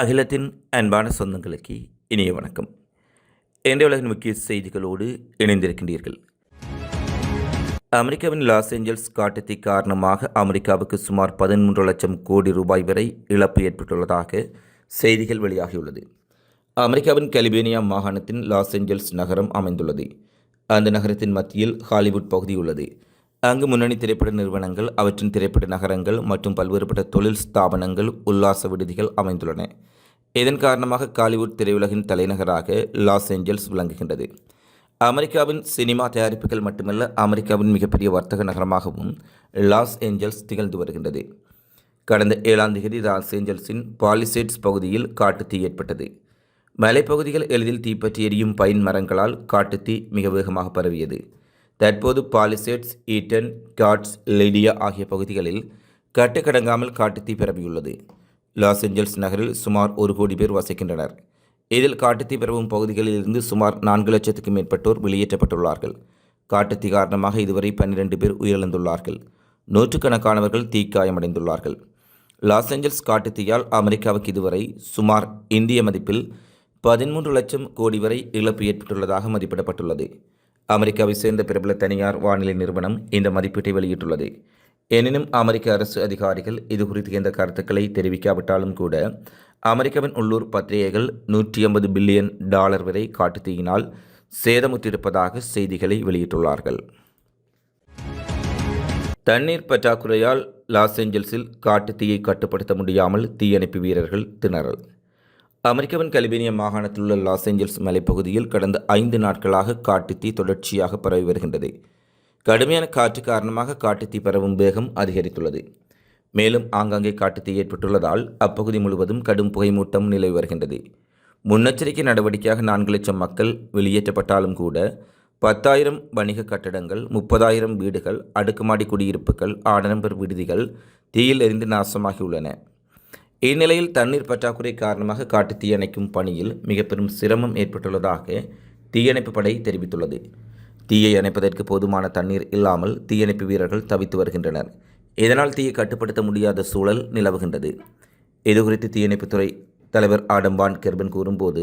அகிலத்தின் அன்பான சொந்தங்களுக்கு இனிய வணக்கம். இன்றைய உலகின் முக்கிய செய்திகளோடு இணைந்திருக்கின்றீர்கள். அமெரிக்காவின் லாஸ் ஏஞ்சல்ஸ் காட்டுத்தீ காரணமாக அமெரிக்காவுக்கு சுமார் பதிமூன்று லட்சம் கோடி ரூபாய் வரை இழப்பு ஏற்பட்டுள்ளதாக செய்திகள் வெளியாகியுள்ளது. அமெரிக்காவின் கலிபேனியா மாகாணத்தின் லாஸ் ஏஞ்சல்ஸ் நகரம் அமைந்துள்ளது. அந்த நகரத்தின் மத்தியில் ஹாலிவுட் பகுதி உள்ளது. அங்கு முன்னணி திரைப்பட நிறுவனங்கள் அவற்றின் திரைப்பட நகரங்கள் மற்றும் பல்வேறுபட்ட தொழில் ஸ்தாபனங்கள் உல்லாச விடுதிகள் அமைந்துள்ளன. இதன் காரணமாக காலிவுட் திரையுலகின் தலைநகராக லாஸ் ஏஞ்சல்ஸ் விளங்குகின்றது. அமெரிக்காவின் சினிமா தயாரிப்புகள் மட்டுமல்ல அமெரிக்காவின் மிகப்பெரிய வர்த்தக நகரமாகவும் லாஸ் ஏஞ்சல்ஸ் திகழ்ந்து வருகின்றது. கடந்த ஏழாம் தேதி லாஸ் ஏஞ்சல்ஸின் பாலிசேட்ஸ் பகுதியில் காட்டுத்தீ ஏற்பட்டது. மலைப்பகுதிகள் எளிதில் தீப்பற்றி எரியும் பைன் மரங்களால் காட்டுத்தீ மிக வேகமாக பரவியது. தற்போது பாலிசேட்ஸ் ஈட்டன் காட்ஸ் லெடியா ஆகிய பகுதிகளில் கட்டுக்கடங்காமல் காட்டுத்தீ பரவியுள்ளது. லாஸ் ஏஞ்சல்ஸ் நகரில் சுமார் ஒரு கோடி பேர் வசிக்கின்றனர். இதில் காட்டுத்தீ பரவும் பகுதிகளில் இருந்து சுமார் நான்கு லட்சத்துக்கும் மேற்பட்டோர் வெளியேற்றப்பட்டுள்ளார்கள். காட்டுத்தீ காரணமாக இதுவரை பன்னிரண்டு பேர் உயிரிழந்துள்ளார்கள். நூற்றுக்கணக்கானவர்கள் தீக்காயமடைந்துள்ளார்கள் லாஸ் ஏஞ்சல்ஸ் காட்டுத்தீயால் அமெரிக்காவுக்கு இதுவரை சுமார் இந்திய மதிப்பில் பதிமூன்று லட்சம் கோடி வரை இழப்பு ஏற்பட்டுள்ளதாக மதிப்பிடப்பட்டுள்ளது. அமெரிக்காவை சேர்ந்த பிரபல தனியார் வானிலை நிறுவனம் இந்த மதிப்பீட்டை வெளியிட்டுள்ளது. எனினும் அமெரிக்க அரசு அதிகாரிகள் இது குறித்து எந்த கருத்துக்களை தெரிவிக்காவிட்டாலும் கூட அமெரிக்காவின் உள்ளூர் பத்திரிகைகள் நூற்றி ஐம்பது பில்லியன் டாலர் வரை காட்டுத்தீயினால் சேதமுற்றிருப்பதாக செய்திகளை வெளியிட்டுள்ளார்கள். தண்ணீர் பற்றாக்குறையால் லாஸ் ஏஞ்சல்ஸில் காட்டுத்தீயை கட்டுப்படுத்த முடியாமல் தீயணைப்பு வீரர்கள் திணறல். அமெரிக்காவின் கலிபேனிய மாகாணத்தில் உள்ள லாஸ் ஏஞ்சல்ஸ் மலைப்பகுதியில் கடந்த ஐந்து நாட்களாக காட்டுத்தீ தொடர்ச்சியாக பரவி வருகின்றது. கடுமையான காற்று காரணமாக காட்டுத்தீ பரவும் வேகம் அதிகரித்துள்ளது. மேலும் ஆங்காங்கே காட்டுத்தீ ஏற்பட்டுள்ளதால் அப்பகுதி முழுவதும் கடும் புகைமூட்டம் நிலவி வருகின்றது. முன்னெச்சரிக்கை நடவடிக்கையாக நான்கு லட்சம் மக்கள் வெளியேற்றப்பட்டாலும் கூட பத்தாயிரம் வணிக கட்டடங்கள் முப்பதாயிரம் வீடுகள் அடுக்குமாடி குடியிருப்புகள் ஆடம்பர் விடுதிகள் தீயில் எரிந்து நாசமாகியுள்ளன. இந்நிலையில் தண்ணீர் பற்றாக்குறை காரணமாக காட்டு தீயணைக்கும் பணியில் மிக பெரும் சிரமம் ஏற்பட்டுள்ளதாக தீயணைப்பு படை தெரிவித்துள்ளது. தீயை அணைப்பதற்கு போதுமான தண்ணீர் இல்லாமல் தீயணைப்பு வீரர்கள் தவித்து வருகின்றனர். இதனால் தீயை கட்டுப்படுத்த முடியாத சூழல் நிலவுகின்றது. இதுகுறித்து தீயணைப்புத்துறை தலைவர் ஆடம்பான் கெர்பன் கூறும்போது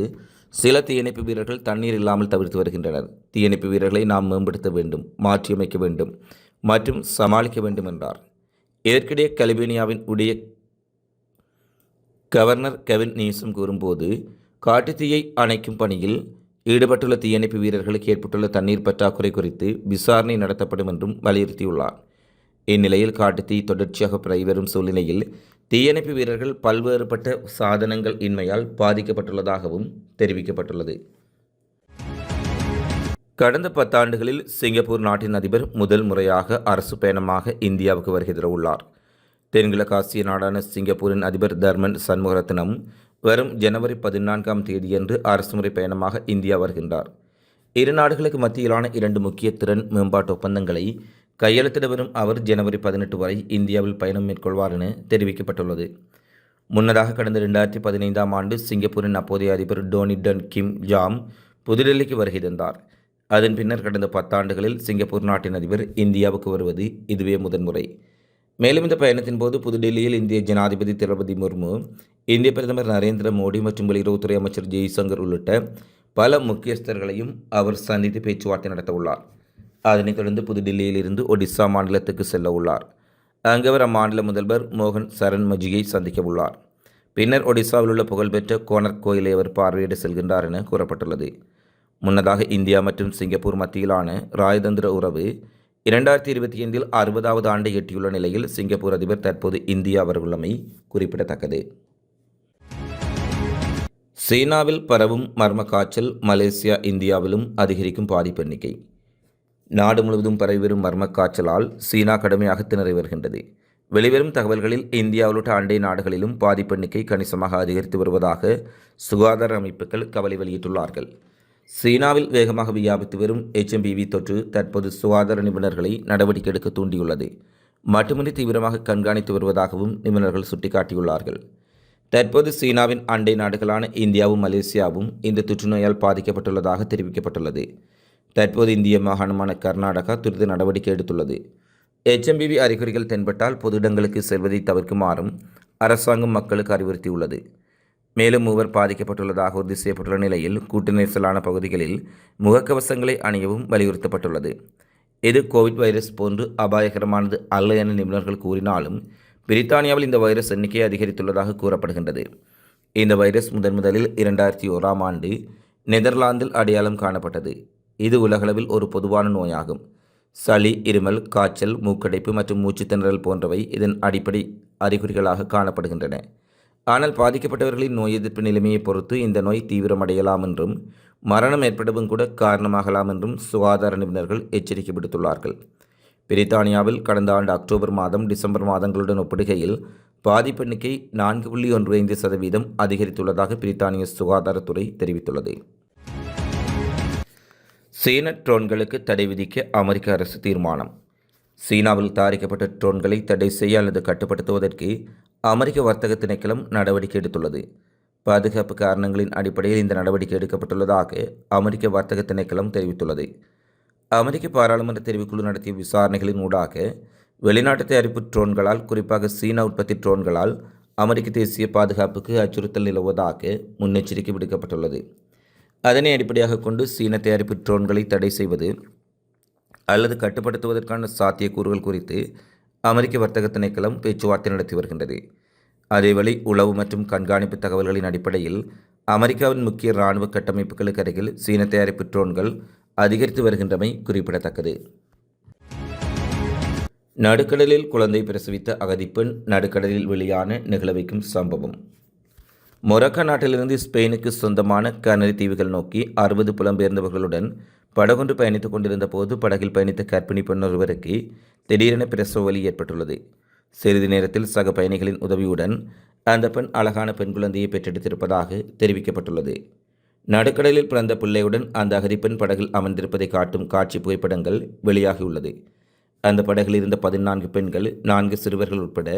சில தீயணைப்பு வீரர்கள் தண்ணீர் இல்லாமல் தவிர்த்து வருகின்றனர். தீயணைப்பு வீரர்களை நாம் மேம்படுத்த வேண்டும் மாற்றியமைக்க வேண்டும் மற்றும் சமாளிக்க வேண்டும் என்றார். இதற்கிடையே கலிபேனியாவின் உடைய கவர்னர் கெவின் நீசம் கூறும்போது காட்டுத்தீயை அணைக்கும் பணியில் ஈடுபட்டுள்ள தீயணைப்பு வீரர்களுக்கு ஏற்பட்டுள்ள தண்ணீர் பற்றாக்குறை குறித்து விசாரணை நடத்தப்படும் என்றும் வலியுறுத்தியுள்ளார். இந்நிலையில் காட்டுத்தீ தொடர்ச்சியாக பரவி சூழ்நிலையில் தீயணைப்பு வீரர்கள் பல்வேறுபட்ட சாதனங்கள் இன்மையால் பாதிக்கப்பட்டுள்ளதாகவும் தெரிவிக்கப்பட்டுள்ளது. கடந்த பத்தாண்டுகளில் சிங்கப்பூர் நாட்டின் அதிபர் முதல் முறையாக அரசு பயணமாக இந்தியாவுக்கு வருகை உள்ளார் தென்கிழக்காசிய நாடான சிங்கப்பூரின் அதிபர் தர்மன் சண்முகரத்னம் வரும் ஜனவரி பதினான்காம் தேதியன்று அரசுமுறை பயணமாக இந்தியா வருகின்றார். இரு நாடுகளுக்கு மத்தியிலான இரண்டு முக்கிய திறன் மேம்பாட்டு ஒப்பந்தங்களை கையெழுத்திட வரும் அவர் ஜனவரி பதினெட்டு வரை இந்தியாவில் பயணம் மேற்கொள்வார் என தெரிவிக்கப்பட்டுள்ளது. முன்னதாக கடந்த ரெண்டாயிரத்தி பதினைந்தாம் ஆண்டு சிங்கப்பூரின் அப்போதைய அதிபர் டோனிடன் கிம் ஜாம் புதுடெல்லிக்கு வருகை தந்தார். அதன் பின்னர் கடந்த பத்தாண்டுகளில் சிங்கப்பூர் நாட்டின் அதிபர் இந்தியாவுக்கு வருவது இதுவே முதன்முறை. மேலும் இந்த பயணத்தின் போது புதுடெல்லியில் இந்திய ஜனாதிபதி திரௌபதி முர்மு இந்திய பிரதமர் நரேந்திர மோடி மற்றும் வெளியுறவுத்துறை அமைச்சர் ஜெய்சங்கர் உள்ளிட்ட பல முக்கியஸ்தர்களையும் அவர் சந்தித்து பேச்சுவார்த்தை நடத்த உள்ளார் அதனைத் தொடர்ந்து புதுடில்லியில் இருந்து ஒடிசா மாநிலத்துக்கு செல்ல உள்ளார். அங்கு அவர் அம்மாநில முதல்வர் மோகன் சரண் மஜியை சந்திக்க உள்ளார். பின்னர் ஒடிசாவில் உள்ள புகழ்பெற்ற கோனர் கோயிலை அவர் பார்வையிட செல்கின்றார் என கூறப்பட்டுள்ளது. முன்னதாக இந்தியா மற்றும் சிங்கப்பூர் மத்தியிலான ராஜதந்திர உறவு இரண்டாயிரத்தி இருபத்தி ஐந்தில் அறுபதாவது ஆண்டை எட்டியுள்ள நிலையில் சிங்கப்பூர் அதிபர் தற்போது இந்தியா வரவுள்ளமை குறிப்பிடத்தக்கது. சீனாவில் பரவும் மர்ம காய்ச்சல் மலேசியா இந்தியாவிலும் அதிகரிக்கும் பாதிப்பு எண்ணிக்கை. நாடு முழுவதும் பரவி வரும் மர்ம காய்ச்சலால் சீனா கடுமையாக திணறி வருகின்றது. வெளிவரும் தகவல்களில் இந்தியா உள்ளிட்ட அண்டை நாடுகளிலும் பாதிப்பு எண்ணிக்கை கணிசமாக அதிகரித்து வருவதாக சுகாதார அமைப்புகள் கவலை வெளியிட்டுள்ளார்கள். சீனாவில் வேகமாக வியாபித்து வரும் எச்எம்பிவி தொற்று தற்போது சுகாதார நிபுணர்களை நடவடிக்கை எடுக்க தூண்டியுள்ளது. மட்டுமின்றி தீவிரமாக கண்காணித்து வருவதாகவும் நிபுணர்கள் சுட்டிக்காட்டியுள்ளார்கள். தற்போது சீனாவின் அண்டை நாடுகளான இந்தியாவும் மலேசியாவும் இந்த தொற்றுநோயால் பாதிக்கப்பட்டுள்ளதாக தெரிவிக்கப்பட்டுள்ளது. தற்போது இந்திய மாகாணமான கர்நாடகா துரித நடவடிக்கை எடுத்துள்ளது. எச்எம்பிவி அறிகுறிகள் தென்பட்டால் பொது இடங்களுக்கு செல்வதை தவிர்க்குமாறும் அரசாங்கம் மக்களுக்கு அறிவுறுத்தியுள்ளது. மேலும் மூவர் பாதிக்கப்பட்டுள்ளதாக உறுதி செய்யப்பட்டுள்ள நிலையில் கூட்டு நெரிசலான பகுதிகளில் முகக்கவசங்களை அணியவும் வலியுறுத்தப்பட்டுள்ளது. இது கோவிட் வைரஸ் போன்று அபாயகரமானது அல்ல என நிபுணர்கள் கூறினாலும் பிரித்தானியாவில் இந்த வைரஸ் எண்ணிக்கை அதிகரித்துள்ளதாக கூறப்படுகின்றது. இந்த வைரஸ் முதன் முதலில் இரண்டாயிரத்தி ஓராம் ஆண்டு நெதர்லாந்தில் அடையாளம் காணப்பட்டது. இது உலகளவில் ஒரு பொதுவான நோயாகும். சளி இருமல் காய்ச்சல் மூக்கடைப்பு மற்றும் மூச்சுத்திணறல் போன்றவை இதன் அடிப்படை அறிகுறிகளாக காணப்படுகின்றன. ஆனால் பாதிக்கப்பட்டவர்களின் நோய் எதிர்ப்பு நிலைமையை பொறுத்து இந்த நோய் தீவிரமடையலாம் என்றும் மரணம் ஏற்படவும் கூட காரணமாகலாம் என்றும் சுகாதார நிபுணர்கள் எச்சரிக்கை விடுத்துள்ளார்கள். பிரித்தானியாவில் கடந்த ஆண்டு அக்டோபர் மாதம் டிசம்பர் மாதங்களுடன் ஒப்பிடுகையில் பாதிப்பு எண்ணிக்கை நான்கு புள்ளி ஒன்று ஐந்து சதவீதம் அதிகரித்துள்ளதாக பிரித்தானிய சுகாதாரத்துறை தெரிவித்துள்ளது. சீன ட்ரோன்களுக்கு தடை விதிக்க அமெரிக்க அரசு தீர்மானம். சீனாவில் தயாரிக்கப்பட்ட ட்ரோன்களை தடை செய்ய அல்லது கட்டுப்படுத்துவதற்கு அமெரிக்க வர்த்தக திணைக்களம் நடவடிக்கை எடுத்துள்ளது. பாதுகாப்பு காரணங்களின் அடிப்படையில் இந்த நடவடிக்கை எடுக்கப்பட்டுள்ளதாக அமெரிக்க வர்த்தக திணைக்களம் தெரிவித்துள்ளது. அமெரிக்க பாராளுமன்ற தெரிவுக்குழு நடத்திய விசாரணைகளின் ஊடாக வெளிநாட்டு தயாரிப்பு ட்ரோன்களால் குறிப்பாக சீனா உற்பத்தி ட்ரோன்களால் அமெரிக்க தேசிய பாதுகாப்புக்கு அச்சுறுத்தல் நிலவுவதாக முன்னெச்சரிக்கை விடுக்கப்பட்டுள்ளது. அதனை அடிப்படையாக கொண்டு சீன தயாரிப்பு ட்ரோன்களை தடை செய்வது அல்லது கட்டுப்படுத்துவதற்கான சாத்தியக்கூறுகள் குறித்து அமெரிக்க வர்த்தக திணைக்களம் பேச்சுவார்த்தை நடத்தி வருகின்றது. அதேவழி உளவு மற்றும் கண்காணிப்பு தகவல்களின் அடிப்படையில் அமெரிக்காவின் முக்கிய இராணுவ கட்டமைப்புகளுக்கு அருகில் சீன தயாரிப்பு ட்ரோன்கள் அதிகரித்து வருகின்றமை குறிப்பிடத்தக்கது. நடுக்கடலில் குழந்தை பிரசவித்த அகதிப்பெண் நடுக்கடலில் வெளியான நிகழவைக்கும் சம்பவம். மொரக்கா நாட்டிலிருந்து ஸ்பெயினுக்கு சொந்தமான கனரி தீவுகள் நோக்கி அறுபது புலம்பெயர்ந்தவர்களுடன் படகொன்று பயணித்துக் கொண்டிருந்த போது படகில் பயணித்த கர்ப்பிணி பெண் ஒருவருக்கு திடீரென பிரசவ வலி ஏற்பட்டுள்ளது. சிறிது நேரத்தில் சக பயணிகளின் உதவியுடன் அந்த பெண் அழகான பெண் குழந்தையை பெற்றெடுத்திருப்பதாக தெரிவிக்கப்பட்டுள்ளது. நடுக்கடலில் பிறந்த பிள்ளையுடன் அந்த அகதிப்பெண் படகில் அமர்ந்திருப்பதை காட்டும் காட்சி புகைப்படங்கள் வெளியாகியுள்ளது. அந்த படகில் இருந்த பதினான்கு பெண்கள் நான்கு சிறுவர்கள் உட்பட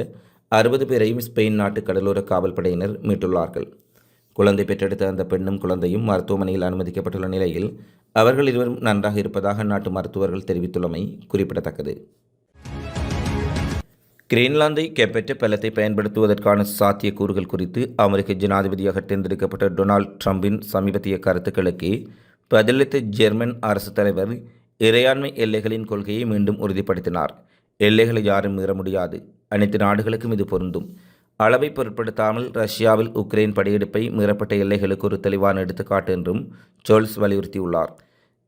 அறுபது பேரையும் ஸ்பெயின் நாட்டு கடலோர காவல் படையினர் மீட்டுள்ளார்கள். குழந்தை பெற்றெடுத்த அந்த பெண்ணும் குழந்தையும் மருத்துவமனையில் அனுமதிக்கப்பட்டுள்ள நிலையில் அவர்கள் இருவரும் நன்றாக இருப்பதாக நாட்டு மருத்துவர்கள் தெரிவித்துள்ளமை குறிப்பிடத்தக்கது. கிரீன்லாந்தை கைப்பற்ற பலத்தை பயன்படுத்துவதற்கான சாத்தியக்கூறுகள் குறித்து அமெரிக்க ஜனாதிபதியாக தேர்ந்தெடுக்கப்பட்ட டொனால்ட் ட்ரம்பின் சமீபத்திய கருத்துக்களுக்கு பதிலளித்த ஜெர்மன் அரசு தலைவர் இறையாண்மை எல்லைகளின் கொள்கையை மீண்டும் உறுதிப்படுத்தினார். எல்லைகளை யாரும் மீற முடியாது. அனைத்து நாடுகளுக்கும் இது பொருந்தும். அளவை பொருட்படுத்தாமல் ரஷ்யாவில் உக்ரைன் படையெடுப்பை மீறப்பட்ட எல்லைகளுக்கு ஒரு தெளிவான எடுத்துக்காட்டு என்றும் சோல்ஸ் வலியுறுத்தியுள்ளார்.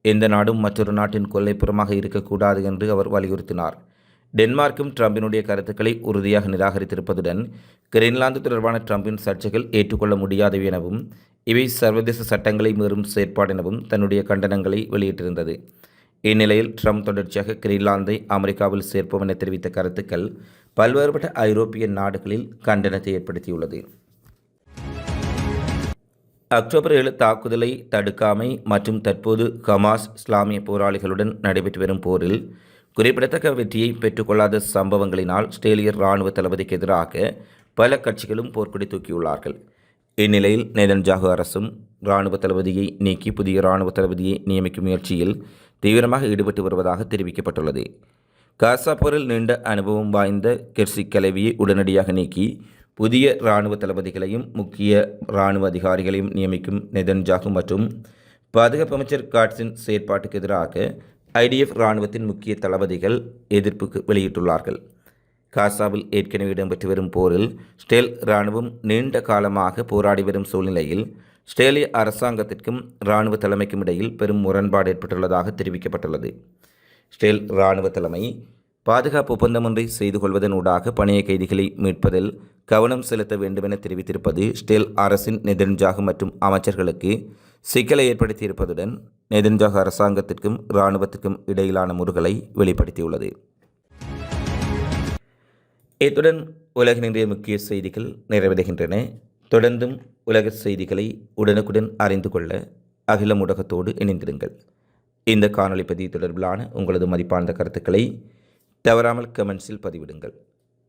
எந்த நாடும் மற்றொரு நாட்டின் கொல்லைப்புறமாக இருக்கக்கூடாது என்று அவர் வலியுறுத்தினார். டென்மார்க்கும் ட்ரம்பினுடைய கருத்துக்களை உறுதியாக நிராகரித்திருப்பதுடன் கிரீன்லாந்து தொடர்பான ட்ரம்பின் சர்ச்சைகள் ஏற்றுக்கொள்ள முடியாதவை எனவும் இவை சர்வதேச சட்டங்களை மீறும் செயற்பாடு எனவும் தன்னுடைய கண்டனங்களை வெளியிட்டிருந்தது. இந்நிலையில் ட்ரம்ப் தொடர்ச்சியாக கிரீன்லாந்தை அமெரிக்காவில் சேர்ப்போம் என தெரிவித்த கருத்துக்கள் பல்வேறுபட்ட ஐரோப்பிய நாடுகளில் கண்டனத்தை ஏற்படுத்தியுள்ளது. அக்டோபர் ஏழு தாக்குதலை தடுக்காமை மற்றும் தற்போது ஹமாஸ் இஸ்லாமிய போராளிகளுடன் நடைபெற்று வரும் போரில் குறிப்பிடத்தக்க வெற்றியை பெற்றுக்கொள்ளாத சம்பவங்களினால் ஸ்ட்ரேலியர் இராணுவ தளபதிக்கு எதிராக பல கட்சிகளும் போர்க்கொடி தூக்கியுள்ளார்கள். இந்நிலையில் நேதன்ஜாகு அரசும் இராணுவ தளபதியை நீக்கி புதிய இராணுவ தளபதியை நியமிக்கும் முயற்சியில் தீவிரமாக ஈடுபட்டு வருவதாக தெரிவிக்கப்பட்டுள்ளது. காசா போரில் நீண்ட அனுபவம் வாய்ந்த கெர்சி கலவியை உடனடியாக நீக்கி புதிய இராணுவ தளபதிகளையும் முக்கிய இராணுவ அதிகாரிகளையும் நியமிக்கும் நெதன்ஜாகு மற்றும் பாதுகாப்பு அமைச்சர் காட்ஸின் செயற்பாட்டுக்கு எதிராக ஐடிஎஃப் இராணுவத்தின் முக்கிய தளபதிகள் எதிர்ப்புக்கு வெளியிட்டுள்ளார்கள். காசாவில் ஏற்கனவே இடம்பெற்று வரும் போரில் ஸ்டேல் இராணுவம் நீண்ட காலமாக போராடி வரும் சூழ்நிலையில் ஸ்டேலிய அரசாங்கத்திற்கும் இராணுவ தலைமைக்கும் இடையில் பெரும் முரண்பாடு ஏற்பட்டுள்ளதாக தெரிவிக்கப்பட்டுள்ளது. ஸ்டேல் இராணுவ தலைமை பாதுகாப்பு ஒப்பந்தம் ஒன்றை செய்து கொள்வதன் ஊடாக பணைய கைதிகளை மீட்பதில் கவனம் செலுத்த வேண்டுமென தெரிவித்திருப்பது ஸ்டெல் அரசின் நெதன்ஜாகு மற்றும் அமைச்சர்களுக்கு சிக்கலை ஏற்படுத்தியிருப்பதுடன் நெதன்ஜாகு அரசாங்கத்திற்கும் இராணுவத்திற்கும் இடையிலான முருகலை வெளிப்படுத்தியுள்ளது. இத்துடன் உலகினுடைய முக்கிய செய்திகள் நிறைவடைகின்றன. தொடர்ந்தும் உலக செய்திகளை உடனுக்குடன் அறிந்து கொள்ள அகில ஊடகத்தோடு இணைந்திருங்கள். இந்த காணொலி பதிவு தொடர்பிலான உங்களது மதிப்பார்ந்த கருத்துக்களை தவறாமல் கமெண்ட்ஸில் பதிவிடுங்கள்.